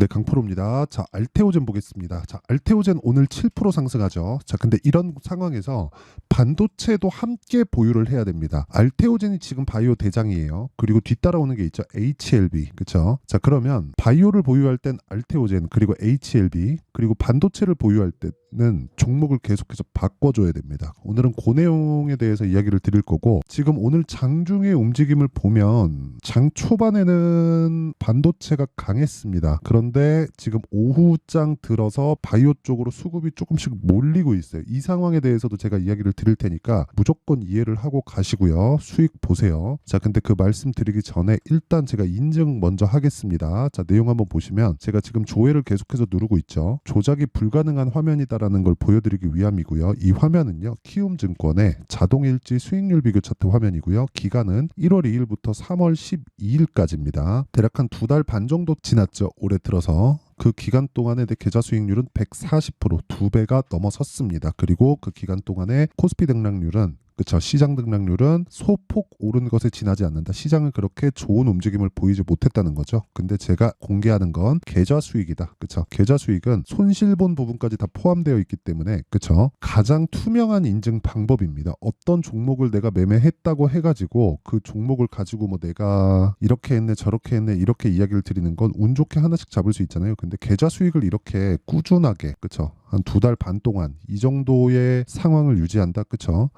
네, 강프로입니다. 자, 알테오젠 보겠습니다. 자, 알테오젠 오늘 7% 상승하죠. 자, 근데 이런 상황에서 반도체도 함께 보유를 해야 됩니다. 알테오젠이 지금 바이오 대장이에요. 그리고 뒤따라오는 게 있죠. HLB. 그쵸? 자, 그러면 바이오를 보유할 땐 알테오젠, 그리고 HLB, 그리고 반도체를 보유할 때는 종목을 계속해서 바꿔줘야 됩니다. 오늘은 그 내용에 대해서 이야기를 드릴 거고, 지금 오늘 장중의 움직임을 보면 장 초반에는 반도체가 강했습니다. 그런 데 지금 오후장 들어서 바이오 쪽으로 수급이 조금씩 몰리고 있어요. 이 상황에 대해서도 제가 이야기를 드릴 테니까 무조건 이해를 하고 가시고요. 수익 보세요. 자, 근데 그 말씀 드리기 전에 일단 제가 인증 먼저 하겠습니다. 자, 내용 한번 보시면 제가 지금 조회를 계속해서 누르고 있죠. 조작이 불가능한 화면이다라는 걸 보여드리기 위함이고요. 이 화면은요. 키움증권의 자동일지 수익률 비교 차트 화면이고요. 기간은 1월 2일부터 3월 12일까지입니다. 대략 한 두 달 반 정도 지났죠. 올해 들어 서. 그 기간 동안의 내 계좌 수익률은 140%두 배가 넘어섰습니다. 그리고 그 기간 동안의 코스피 등락률은 그쵸 시장 등락률은 소폭 오른 것에 지나지 않는다. 시장은 그렇게 좋은 움직임을 보이지 못했다는 거죠. 근데 제가 공개하는 건 계좌 수익이다. 그쵸 계좌 수익은 손실본 부분까지 다 포함되어 있기 때문에 그쵸 가장 투명한 인증 방법입니다. 어떤 종목을 내가 매매했다고 해가지고 그 종목을 가지고 뭐 내가 이렇게 했네 저렇게 했네 이렇게 이야기를 드리는 건 운 좋게 하나씩 잡을 수 있잖아요. 근데 계좌 수익을 이렇게 꾸준하게 그쵸 한두 달 반 동안 이 정도의 상황을 유지한다. 그쵸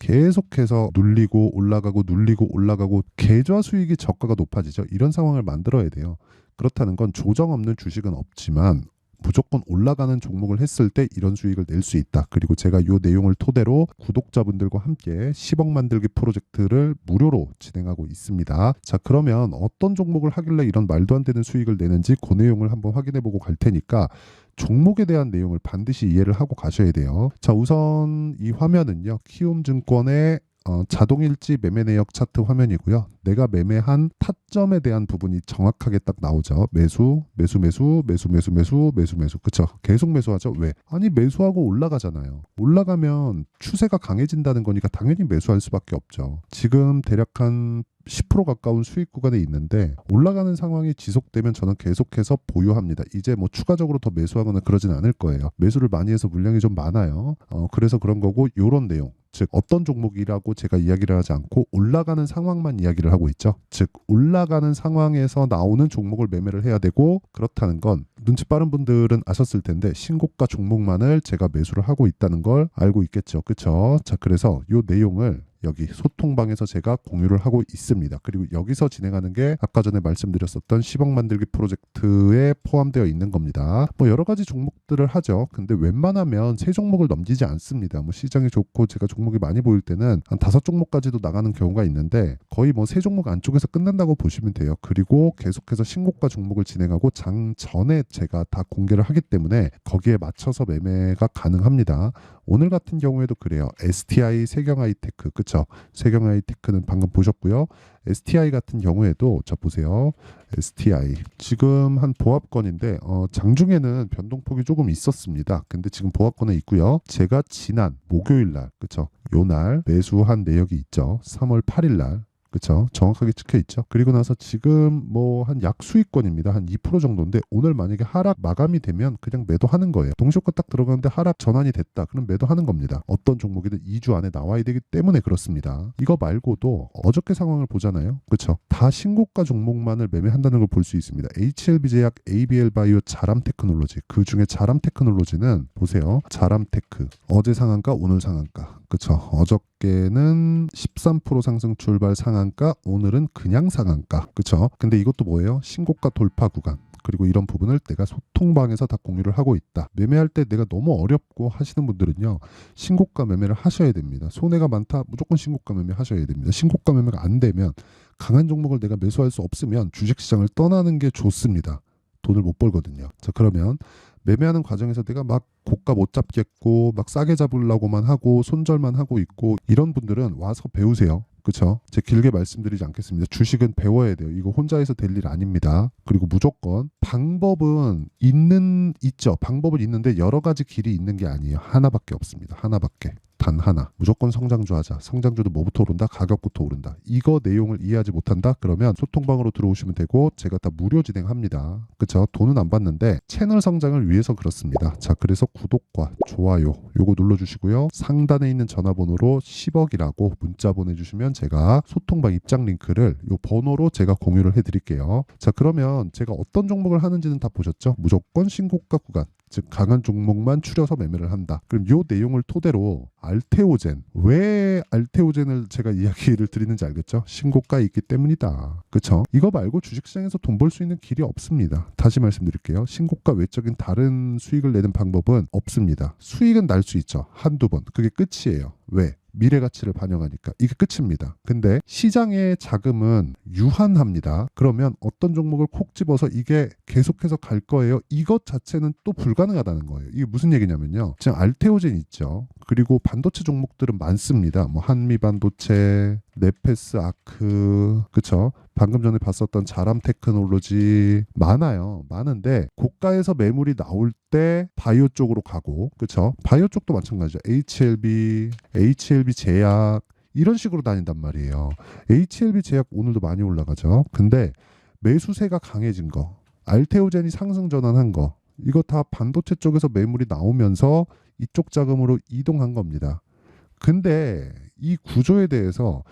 계속해서 눌리고 올라가고 눌리고 올라가고 계좌 수익이 저가가 높아지죠. 이런 상황을 만들어야 돼요. 그렇다는 건 조정 없는 주식은 없지만 무조건 올라가는 종목을 했을 때 이런 수익을 낼 수 있다. 그리고 제가 이 내용을 토대로 구독자분들과 함께 10억 만들기 프로젝트를 무료로 진행하고 있습니다. 자, 그러면 어떤 종목을 하길래 이런 말도 안 되는 수익을 내는지 그 내용을 한번 확인해 보고 갈 테니까 종목에 대한 내용을 반드시 이해를 하고 가셔야 돼요. 자, 우선 이 화면은요. 키움증권의 어, 자동일지 매매 내역 차트 화면이고요. 내가 매매한 타점에 대한 부분이 정확하게 딱 나오죠. 매수, 매수, 매수, 매수, 매수, 매수, 매수, 매수. 그쵸? 계속 매수하죠. 왜? 아니 매수하고 올라가잖아요. 올라가면 추세가 강해진다는 거니까 당연히 매수할 수밖에 없죠. 지금 대략 한 10% 가까운 수익 구간에 있는데 올라가는 상황이 지속되면 저는 계속해서 보유합니다. 이제 뭐 추가적으로 더 매수하거나 그러진 않을 거예요. 매수를 많이 해서 물량이 좀 많아요. 어, 그래서 그런 거고 요런 내용. 즉 어떤 종목이라고 제가 이야기를 하지 않고 올라가는 상황만 이야기를 하고 있죠. 즉 올라가는 상황에서 나오는 종목을 매매를 해야 되고 그렇다는 건 눈치 빠른 분들은 아셨을 텐데 신고가 종목만을 제가 매수를 하고 있다는 걸 알고 있겠죠. 그렇죠? 자, 그래서 요 내용을 여기 소통방에서 제가 공유를 하고 있습니다. 그리고 여기서 진행하는 게 아까 전에 말씀드렸었던 10억 만들기 프로젝트에 포함되어 있는 겁니다. 뭐 여러 가지 종목들을 하죠. 근데 웬만하면 세 종목을 넘기지 않습니다. 뭐 시장이 좋고 제가 종목이 많이 보일 때는 한 다섯 종목까지도 나가는 경우가 있는데 거의 뭐 세 종목 안쪽에서 끝난다고 보시면 돼요. 그리고 계속해서 신고가 종목을 진행하고 장 전에 제가 다 공개를 하기 때문에 거기에 맞춰서 매매가 가능합니다. 오늘 같은 경우에도 그래요. STI 세경하이테크 그쵸? 세경하이테크는 방금 보셨고요. STI 같은 경우에도 자 보세요. STI 지금 한 보합권인데 어, 장중에는 변동폭이 조금 있었습니다. 근데 지금 보합권에 있고요. 제가 지난 목요일 날 그쵸? 요날 매수한 내역이 있죠. 3월 8일 날 그렇죠. 정확하게 찍혀 있죠. 그리고 나서 지금 뭐 한 약 수익권입니다. 한 2% 정도인데 오늘 만약에 하락 마감이 되면 그냥 매도하는 거예요. 동시효과 딱 들어가는데 하락 전환이 됐다. 그럼 매도하는 겁니다. 어떤 종목이든 2주 안에 나와야 되기 때문에 그렇습니다. 이거 말고도 어저께 상황을 보잖아요. 그렇죠. 다 신고가 종목만을 매매한다는 걸 볼 수 있습니다. HLB 제약, ABL 바이오, 자람 테크놀로지. 그 중에 자람 테크놀로지는 보세요. 자람 테크. 어제 상한가, 오늘 상한가. 그렇죠. 어저께는 13% 상승 출발 상한가, 오늘은 그냥 상한가. 그렇죠. 근데 이것도 뭐예요? 신고가 돌파 구간. 그리고 이런 부분을 내가 소통방에서 다 공유를 하고 있다. 매매할 때 내가 너무 어렵고 하시는 분들은요. 신고가 매매를 하셔야 됩니다. 손해가 많다. 무조건 신고가 매매 하셔야 됩니다. 신고가 매매가 안 되면 강한 종목을 내가 매수할 수 없으면 주식시장을 떠나는 게 좋습니다. 돈을 못 벌거든요. 자, 그러면 매매하는 과정에서 내가 막 고가 못 잡겠고 막 싸게 잡으려고만 하고 손절만 하고 있고 이런 분들은 와서 배우세요. 그렇죠? 제 길게 말씀드리지 않겠습니다. 주식은 배워야 돼요. 이거 혼자 해서 될 일 아닙니다. 그리고 무조건 방법은 있는 있죠. 방법은 있는데 여러 가지 길이 있는 게 아니에요. 하나밖에 없습니다. 하나밖에. 단 하나. 무조건 성장주 하자. 성장주도 뭐부터 오른다? 가격부터 오른다. 이거 내용을 이해하지 못한다? 그러면 소통방으로 들어오시면 되고 제가 다 무료 진행합니다. 그쵸? 돈은 안 받는데 채널 성장을 위해서 그렇습니다. 자, 그래서 구독과 좋아요 요거 눌러주시고요. 상단에 있는 전화번호로 10억이라고 문자 보내주시면 제가 소통방 입장 링크를 요 번호로 제가 공유를 해드릴게요. 자, 그러면 제가 어떤 종목을 하는지는 다 보셨죠? 무조건 신고가 구간. 즉 강한 종목만 추려서 매매를 한다. 그럼 요 내용을 토대로 알테오젠 왜 알테오젠을 제가 이야기를 드리는지 알겠죠? 신고가에 있기 때문이다. 그쵸? 이거 말고 주식시장에서 돈 벌 수 있는 길이 없습니다. 다시 말씀드릴게요. 신고가 외적인 다른 수익을 내는 방법은 없습니다. 수익은 날 수 있죠. 한두 번. 그게 끝이에요. 왜? 미래 가치를 반영하니까 이게 끝입니다. 근데 시장의 자금은 유한합니다. 그러면 어떤 종목을 콕 집어서 이게 계속해서 갈 거예요. 이것 자체는 또 불가능하다는 거예요. 이게 무슨 얘기냐면요. 지금 알테오젠 있죠. 그리고 반도체 종목들은 많습니다. 뭐 한미 반도체, 네페스 아크, 그쵸? 방금 전에 봤었던 자람 테크놀로지 많아요. 많은데 고가에서 매물이 나올 때 바이오 쪽으로 가고, 그쵸? 바이오 쪽도 마찬가지죠. HLB, HLB 제약 이런 식으로 다닌단 말이에요. HLB 제약 오늘도 많이 올라가죠. 근데 매수세가 강해진 거, 알테오젠이 상승 전환한 거, 이거 다 반도체 쪽에서 매물이 나오면서 이쪽 자금으로 이동한 겁니다. 근데 이 구조에 대해서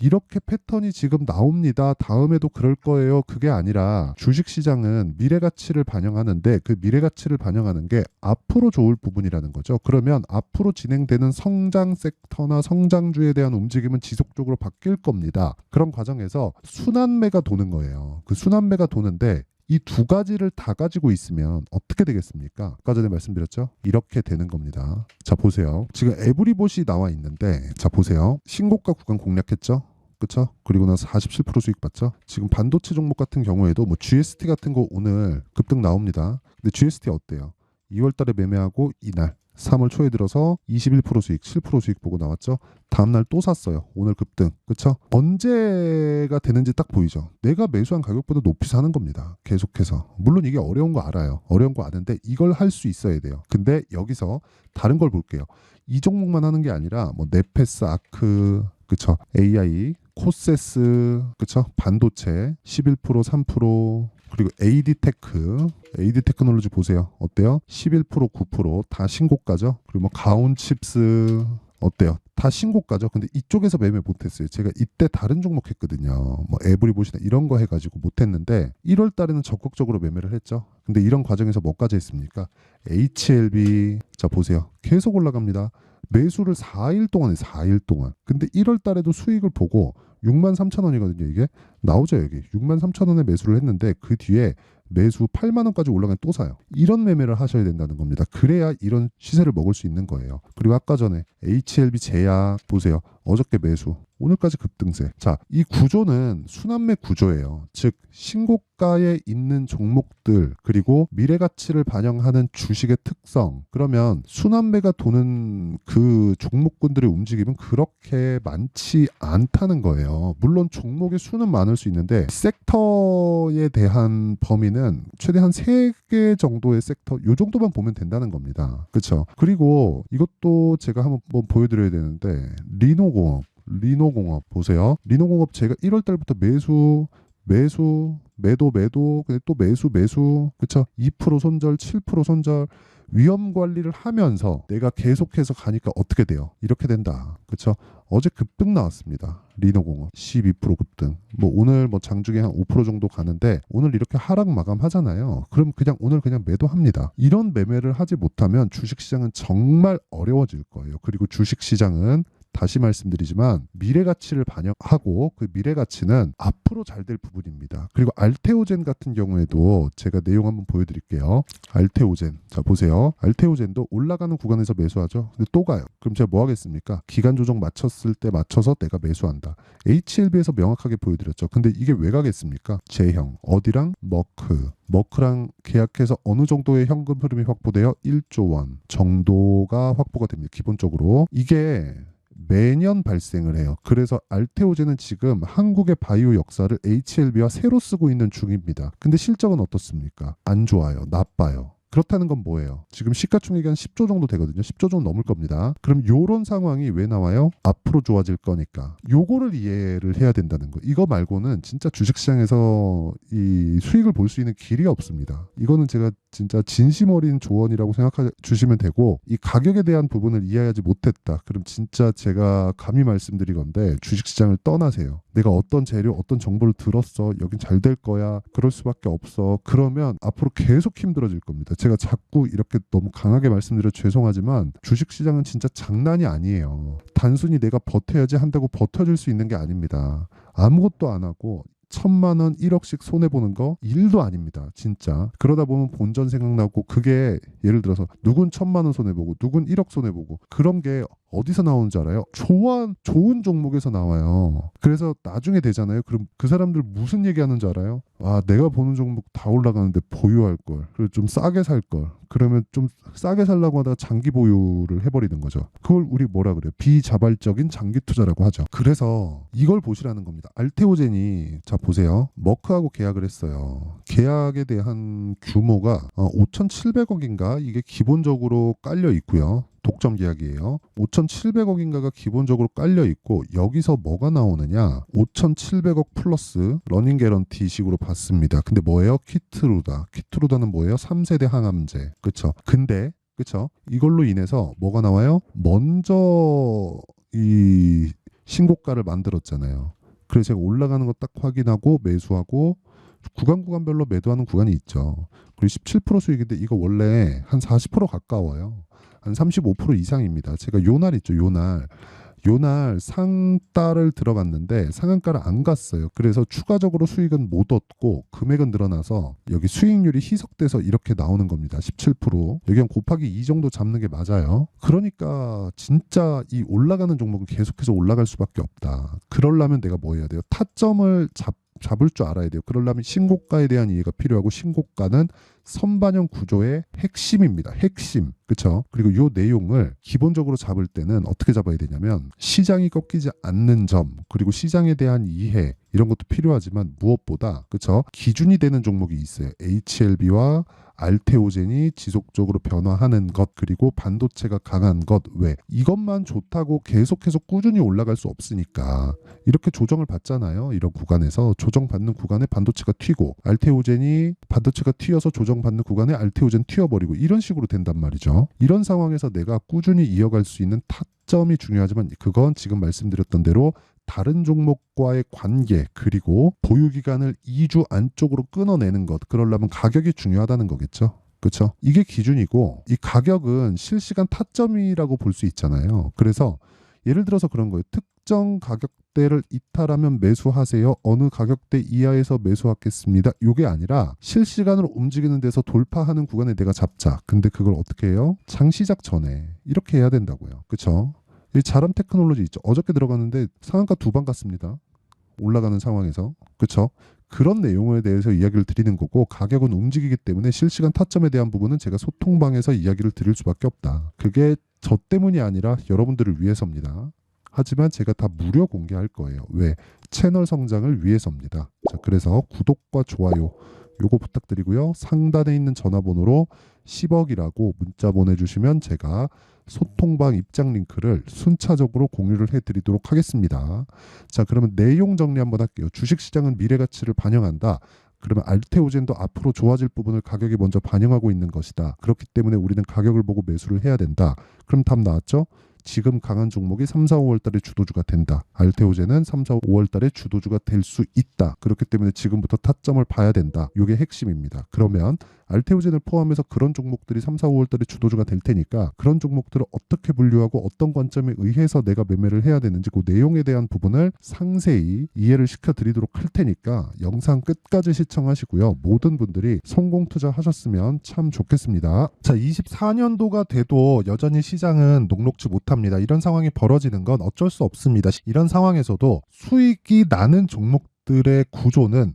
이렇게 패턴이 지금 나옵니다. 다음에도 그럴 거예요. 그게 아니라 주식 시장은 미래 가치를 반영하는데 그 미래 가치를 반영하는 게 앞으로 좋을 부분이라는 거죠. 그러면 앞으로 진행되는 성장 섹터나 성장주에 대한 움직임은 지속적으로 바뀔 겁니다. 그런 과정에서 순환매가 도는 거예요. 그 순환매가 도는데 이 두 가지를 다 가지고 있으면 어떻게 되겠습니까? 아까 전에 말씀드렸죠? 이렇게 되는 겁니다. 자, 보세요. 지금 에브리봇이 나와 있는데, 자, 보세요. 신고가 구간 공략했죠? 그쵸? 그리고 나서 47% 수익 봤죠? 지금 반도체 종목 같은 경우에도 뭐 GST 같은 거 오늘 급등 나옵니다. 근데 GST 어때요? 2월 달에 매매하고 이날 3월 초에 들어서 21% 수익, 7% 수익 보고 나왔죠. 다음 날 또 샀어요. 오늘 급등. 그쵸? 언제가 되는지 딱 보이죠. 내가 매수한 가격보다 높이 사는 겁니다. 계속해서. 물론 이게 어려운 거 알아요. 어려운 거 아는데 이걸 할 수 있어야 돼요. 근데 여기서 다른 걸 볼게요. 이 종목만 하는 게 아니라 뭐 네페스 아크 그쵸? AI 코세스 그쵸? 반도체 11% 3% 그리고 AD테크 AD테크놀로지 보세요. 어때요? 11% 9%다 신고가죠. 그리고 뭐 가온칩스 어때요? 다 신고가죠. 근데 이쪽에서 매매 못했어요. 제가 이때 다른 종목 했거든요. 뭐 에브리봇이나 이런 거 해가지고 못했는데 1월 달에는 적극적으로 매매를 했죠. 근데 이런 과정에서 뭐까지 했습니까? HLB 자 보세요. 계속 올라갑니다. 매수를 4일 동안에 4일 동안. 근데 1월 달에도 수익을 보고 6만 3천 원이거든요. 이게 나오죠 여기 6만 3천 원에 매수를 했는데 그 뒤에 매수 8만 원까지 올라가면 또 사요. 이런 매매를 하셔야 된다는 겁니다. 그래야 이런 시세를 먹을 수 있는 거예요. 그리고 아까 전에 HLB 제약 보세요. 어저께 매수, 오늘까지 급등세. 자, 이 구조는 순환매 구조예요. 즉 신고가에 있는 종목들 그리고 미래 가치를 반영하는 주식의 특성. 그러면 순환매가 도는 그 종목군들의 움직임은 그렇게 많지 않다는 거예요. 물론 종목의 수는 많을 수 있는데 섹터에 대한 범위는 최대한 세 개 정도의 sek터 요 정도만 보면 된다는 겁니다. 그렇죠? 그리고 이것도 제가 한번 보여드려야 되는데 리노공업 리노공업 보세요. 리노공업 제가 1월 달부터 매수 매수 매도 매도 또 매수 매수 그쵸 2% 손절 7% 손절 위험 관리를 하면서 내가 계속해서 가니까 어떻게 돼요? 이렇게 된다. 그쵸? 어제 급등 나왔습니다. 리노공업. 12% 급등. 뭐 오늘 뭐 장중에 한 5% 정도 가는데 오늘 이렇게 하락 마감하잖아요. 그럼 그냥 오늘 그냥 매도합니다. 이런 매매를 하지 못하면 주식시장은 정말 어려워질 거예요. 그리고 주식시장은 다시 말씀드리지만 미래 가치를 반영하고 그 미래 가치는 앞으로 잘 될 부분입니다. 그리고 알테오젠 같은 경우에도 제가 내용 한번 보여드릴게요. 알테오젠 자 보세요. 알테오젠도 올라가는 구간에서 매수하죠. 근데 또 가요. 그럼 제가 뭐 하겠습니까? 기간 조정 맞췄을 때 맞춰서 내가 매수한다. HLB에서 명확하게 보여드렸죠. 근데 이게 왜 가겠습니까? J형 어디랑 머크 머크랑 계약해서 어느 정도의 현금 흐름이 확보되어 1조 원 정도가 확보가 됩니다. 기본적으로 이게 매년 발생을 해요. 그래서 알테오젠은 지금 한국의 바이오 역사를 HLB와 새로 쓰고 있는 중입니다. 근데 실적은 어떻습니까? 안 좋아요. 나빠요. 그렇다는 건 뭐예요? 지금 시가총액이 한 10조 정도 되거든요. 10조 정도 넘을 겁니다. 그럼 요런 상황이 왜 나와요? 앞으로 좋아질 거니까. 요거를 이해를 해야 된다는 거. 이거 말고는 진짜 주식시장에서 이 수익을 볼 수 있는 길이 없습니다. 이거는 제가 진짜 진심 어린 조언이라고 생각해 주시면 되고 이 가격에 대한 부분을 이해하지 못했다. 그럼 진짜 제가 감히 말씀드리건데 주식시장을 떠나세요. 내가 어떤 재료, 어떤 정보를 들었어. 여긴 잘 될 거야. 그럴 수밖에 없어. 그러면 앞으로 계속 힘들어질 겁니다. 제가 자꾸 이렇게 너무 강하게 말씀드려 죄송하지만 주식 시장은 진짜 장난이 아니에요. 단순히 내가 버텨야지 한다고 버텨줄 수 있는 게 아닙니다. 아무것도 안 하고 천만 원, 1억씩 손해 보는 거 일도 아닙니다. 진짜. 그러다 보면 본전 생각나고 그게 예를 들어서 누군 천만 원 손해 보고 누군 1억 손해 보고 그런 게 어디서 나오는 줄 알아요? 좋은 좋은 종목에서 나와요. 그래서 나중에 되잖아요. 그럼 그 사람들 무슨 얘기하는 줄 알아요? 아, 내가 보는 종목 다 올라가는데 보유할 걸. 그리고 좀 싸게 살 걸. 그러면 좀 싸게 살라고 하다가 장기 보유를 해버리는 거죠. 그걸 우리 뭐라 그래요? 비자발적인 장기 투자라고 하죠. 그래서 이걸 보시라는 겁니다. 알테오젠이 자 보세요. 머크하고 계약을 했어요. 계약에 대한 규모가 어, 5,700억인가 이게 기본적으로 깔려 있고요. 독점 계약이에요. 5,700억인가가 기본적으로 깔려 있고 여기서 뭐가 나오느냐? 5,700억 플러스 러닝 개런티식으로 받습니다. 근데 뭐예요? 키트루다. 키트루다는 뭐예요? 3세대 항암제. 그렇죠? 근데 그렇죠? 이걸로 인해서 뭐가 나와요? 먼저 이 신고가를 만들었잖아요. 그래서 제가 올라가는 거 딱 확인하고 매수하고 구간 구간별로 매도하는 구간이 있죠. 그리고 17% 수익인데 이거 원래 한 40% 가까워요. 한 35% 이상입니다. 제가 요 날 있죠, 요 날. 요 날 상가를 들어갔는데 상한가를 안 갔어요. 그래서 추가적으로 수익은 못 얻고 금액은 늘어나서 여기 수익률이 희석돼서 이렇게 나오는 겁니다. 17%. 여기 한 곱하기 2 정도 잡는 게 맞아요. 그러니까 진짜 이 올라가는 종목은 계속해서 올라갈 수밖에 없다. 그러려면 내가 뭐 해야 돼요? 타점을 잡 잡을 줄 알아야 돼요. 그러려면 신고가에 대한 이해가 필요하고 신고가는 선반영 구조의 핵심입니다. 핵심. 그렇죠? 그리고 요 내용을 기본적으로 잡을 때는 어떻게 잡아야 되냐면 시장이 꺾이지 않는 점, 그리고 시장에 대한 이해 이런 것도 필요하지만 무엇보다 그렇죠? 기준이 되는 종목이 있어요. HLB와 알테오젠이 지속적으로 변화하는 것 그리고 반도체가 강한 것 왜? 이것만 좋다고 계속해서 꾸준히 올라갈 수 없으니까. 이렇게 조정을 받잖아요 이런 구간에서. 조정받는 구간에 반도체가 튀고 알테오젠이 반도체가 튀어서 조정받는 구간에 알테오젠 튀어버리고 이런 식으로 된단 말이죠. 이런 상황에서 내가 꾸준히 이어갈 수 있는 타 점이 중요하지만 그건 지금 말씀드렸던 대로 다른 종목과의 관계 그리고 보유 기간을 2주 안쪽으로 끊어내는 것 그러려면 가격이 중요하다는 거겠죠. 그렇죠? 이게 기준이고 이 가격은 실시간 타점이라고 볼 수 있잖아요. 그래서 예를 들어서 그런 거예요. 특정 가격대를 이탈하면 매수하세요. 어느 가격대 이하에서 매수하겠습니다. 이게 아니라 실시간으로 움직이는 데서 돌파하는 구간에 내가 잡자. 근데 그걸 어떻게 해요? 장시작 전에 이렇게 해야 된다고요. 그렇죠? 이 자람 테크놀로지 있죠. 어저께 들어갔는데 상한가 두방 갔습니다. 올라가는 상황에서 그렇죠. 그런 내용에 대해서 이야기를 드리는 거고 가격은 움직이기 때문에 실시간 타점에 대한 부분은 제가 소통방에서 이야기를 드릴 수밖에 없다. 그게 저 때문이 아니라 여러분들을 위해서입니다. 하지만 제가 다 무료 공개할 거예요. 왜? 채널 성장을 위해서입니다. 자, 그래서 구독과 좋아요 요거 부탁드리고요. 상단에 있는 전화번호로 10억이라고 문자 보내주시면 제가 소통방 입장 링크를 순차적으로 공유를 해드리도록 하겠습니다. 자, 그러면 내용 정리 한번 할게요. 주식시장은 미래 가치를 반영한다. 그러면 알테오젠도 앞으로 좋아질 부분을 가격이 먼저 반영하고 있는 것이다. 그렇기 때문에 우리는 가격을 보고 매수를 해야 된다. 그럼 답 나왔죠? 지금 강한 종목이 3, 4, 5월 달에 주도주가 된다. 알테오젠은 3, 4, 5월 달에 주도주가 될 수 있다. 그렇기 때문에 지금부터 타점을 봐야 된다. 이게 핵심입니다. 그러면 알테오젠을 포함해서 그런 종목들이 3, 4, 5월 달에 주도주가 될 테니까 그런 종목들을 어떻게 분류하고 어떤 관점에 의해서 내가 매매를 해야 되는지 그 내용에 대한 부분을 상세히 이해를 시켜 드리도록 할 테니까 영상 끝까지 시청하시고요. 모든 분들이 성공 투자하셨으면 참 좋겠습니다. 자, 24년도가 돼도 여전히 시장은 녹록지 못합니다. 이런 상황이 벌어지는 건 어쩔 수 없습니다. 이런 상황에서도 수익이 나는 종목들의 구조는